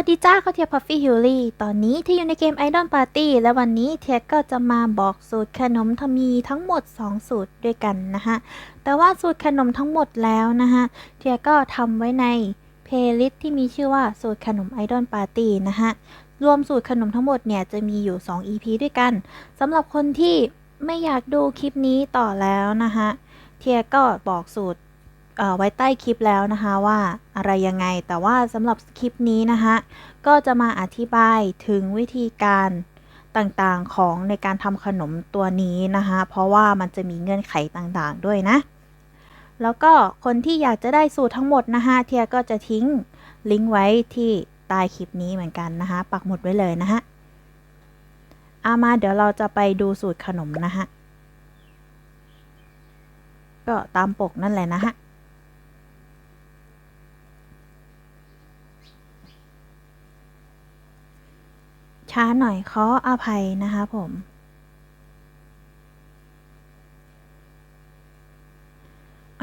สวัสดีจ้าเขาเทียพัฟฟี่ฮิลลี่ ตอนนี้ที่อยู่ในเกม Idol Party และวันนี้เทียก็จะมาบอกสูตรขนมทมีทั้งหมด 2 สูตรด้วยกันนะคะแต่ว่าสูตรขนมทั้งหมดแล้วนะคะเทียก็ทำไว้ในเพลย์ลิสต์ที่มีชื่อว่าสูตรขนม Idol Party นะคะรวมสูตรขนมทั้งหมดเนี่ยจะมีอยู่ 2 EP ด้วยกันสำหรับคนที่ไม่อยากดูคลิปนี้ต่อแล้วนะคะเทียก็บอกสูตร ไว้ใต้คลิปแล้วนะคะว่าอะไรยังไง แต่ว่าสำหรับคลิปนี้นะคะก็จะมาอธิบายถึงวิธีการต่างๆของในการทำขนมตัวนี้นะคะเพราะว่ามันจะมีเงื่อนไขต่างๆด้วยนะ แล้วก็คนที่อยากจะได้สูตรทั้งหมดนะคะเทียก็จะทิ้งลิงก์ไว้ที่ใต้คลิปนี้เหมือนกันนะคะปักหมุดไว้เลยนะคะเอามาเดี๋ยวเราจะไปดูสูตรขนมนะคะก็ตามปกนั่นแหละนะฮะ ช้าหน่อยขออภัยนะคะผม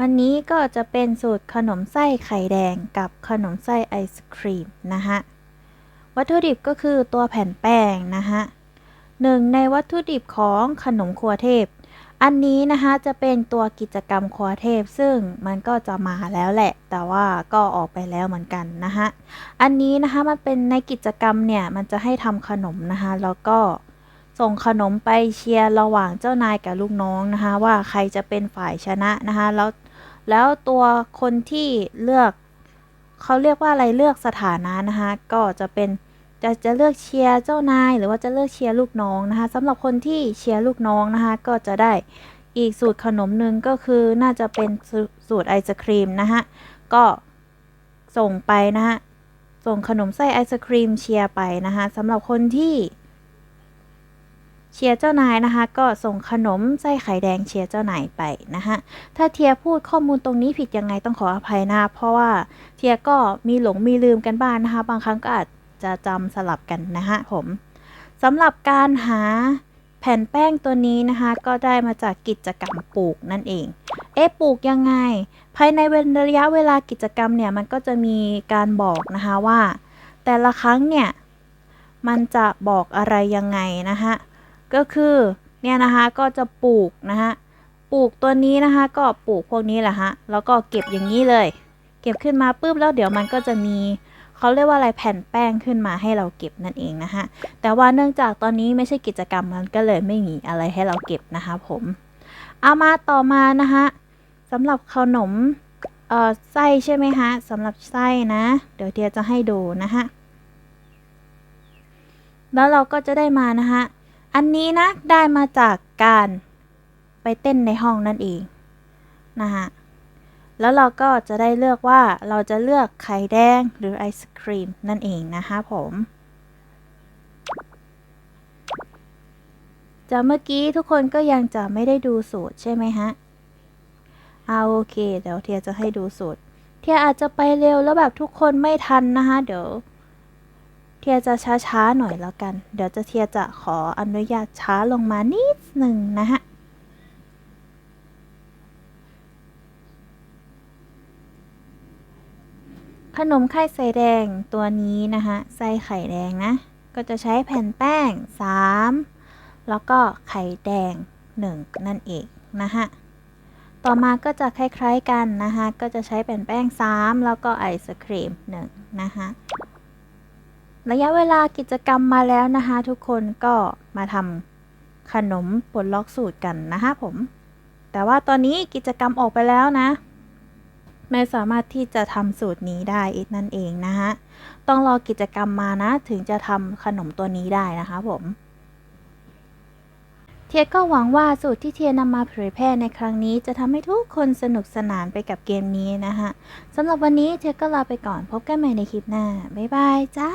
อันนี้ก็จะเป็นสูตรขนมไส้ไข่แดงกับขนมไส้ไอศครีมนะคะวัตถุดิบก็คือตัวแผ่นแป้งนะคะหนึ่งในวัตถุดิบของขนมครัวเทพ อันนี้นะคะจะเป็นตัวกิจกรรมครัวเทพ ซึ่งมันก็จะมาแล้วแหละ แต่ว่าก็ออกไปแล้วเหมือนกันนะคะอันนี้นะคะมันเป็นในกิจกรรมเนี่ยมันจะให้ทำขนมนะคะแล้วก็ส่งขนมไปเชียร์ระหว่างเจ้านายกับลูกน้องนะคะว่าใครจะเป็นฝ่ายชนะนะคะแล้วแล้วตัวคนที่เลือกเขาเรียกว่าอะไรเลือกสถานะนะคะก็จะเป็น จะจะเลือกเชียร์เจ้านาย หรือว่าจะเลือกเชียร์ลูกน้องนะคะสำหรับคนที่เชียร์ลูกน้องนะคะก็จะได้อีกสูตรขนมหนึ่งก็คือน่าจะเป็นสูสูตรไอศครีมนะคะก็ส่งไปนะคะส่งขนมไส้ไอศครีมเชียร์ไปนะคะสำหรับคนที่เชียร์เจ้านายนะคะก็ส่งขนมไส้ไข่แดงเชียร์เจ้านายไปนะคะถ้าเทียพูดข้อมูลตรงนี้ผิดยังไงต้องขออภัยนะคะเพราะว่าเทียก็มีหลงมีลืมกันบ้างนนะคะ บางครั้งก็อาจ จะจำสลับกันนะคะผมสำหรับการหาแผ่นแป้งตัวนี้นะคะ ก็ได้มาจากกิจกรรมปลูกนั่นเอง เอ๊ะปลูกยังไง ภายในเวระยะเวลากิจกรรมเนี่ย มันก็จะมีการบอกนะคะว่า แต่ละครั้งเนี่ย มันจะบอกอะไรยังไงนะคะก็คือเนี่ยนะคะก็จะปลูกนะคะปลูกตัวนี้นะคะก็ปลูกพวกนี้แหละฮะแล้วก็เก็บอย่างนี้เลย เก็บขึ้นมาปุ๊บแล้วเดี๋ยวมันก็จะมี เขาเรียกว่าอะไรแผ่นแป้งขึ้นมาให้เราเก็บนั่นเองนะคะแต่ว่าเนื่องจากตอนนี้ไม่ใช่กิจกรรมมันก็เลยไม่มีอะไรให้เราเก็บนะคะผมเอามาต่อมานะคะสำหรับขนมเอ่อไส้ใช่ไหมฮะสำหรับไส้นะ เดี๋ยวเทียจะให้ดูนะฮะแล้วเราก็จะได้มานะฮะอันนี้นะได้มาจากการไปเต้นในห้องนั่นเองนะฮะ แล้วเราก็จะได้เลือกว่าเราจะเลือกไข่แดงหรือไอศครีมนั่นเองนะคะผมจากเมื่อกี้ทุกคนก็ยังจะไม่ได้ดูสูตรใช่ไหมฮะเอาโอเค เดี๋ยวเทียจะให้ดูสูตร เทียอาจจะไปเร็วแล้วแบบทุกคนไม่ทันนะคะเดี๋ยว เทียจะช้าๆหน่อยแล้วกัน เดี๋ยวจะเทียจะขออนุญาตช้าลงมานิดหนึ่งนะฮะ ขนมไข่ใส่แดงตัวนี้นะคะไส้ไข่แดงนะ ก็จะใช้แผ่นแป้ง 3 แล้วก็ไข่แดง 1 นั่นเองนะฮะต่อมาก็จะคล้ายๆกันนะคะก็จะใช้แผ่นแป้ง 3 แล้วก็ไอศครีม1นะคะระยะเวลากิจกรรมมาแล้วนะคะทุกคนก็มาทำขนมปลดล็อกสูตรกันนะคะผม แต่ว่าตอนนี้กิจกรรมออกไปแล้วนะ ไม่สามารถที่จะทำสูตรนี้ได้นั่นเองนะฮะ ต้องรอกิจกรรมมานะ ถึงจะทำขนมตัวนี้ได้นะคะผม เทียก็หวังว่าสูตรที่เทียนำมาเผยแพร่ในครั้งนี้จะทำให้ทุกคนสนุกสนานไปกับเกมนี้นะคะสำหรับวันนี้เทียก็ลาไปก่อนพบกันใหม่ในคลิปหน้า บ๊ายบายจ้า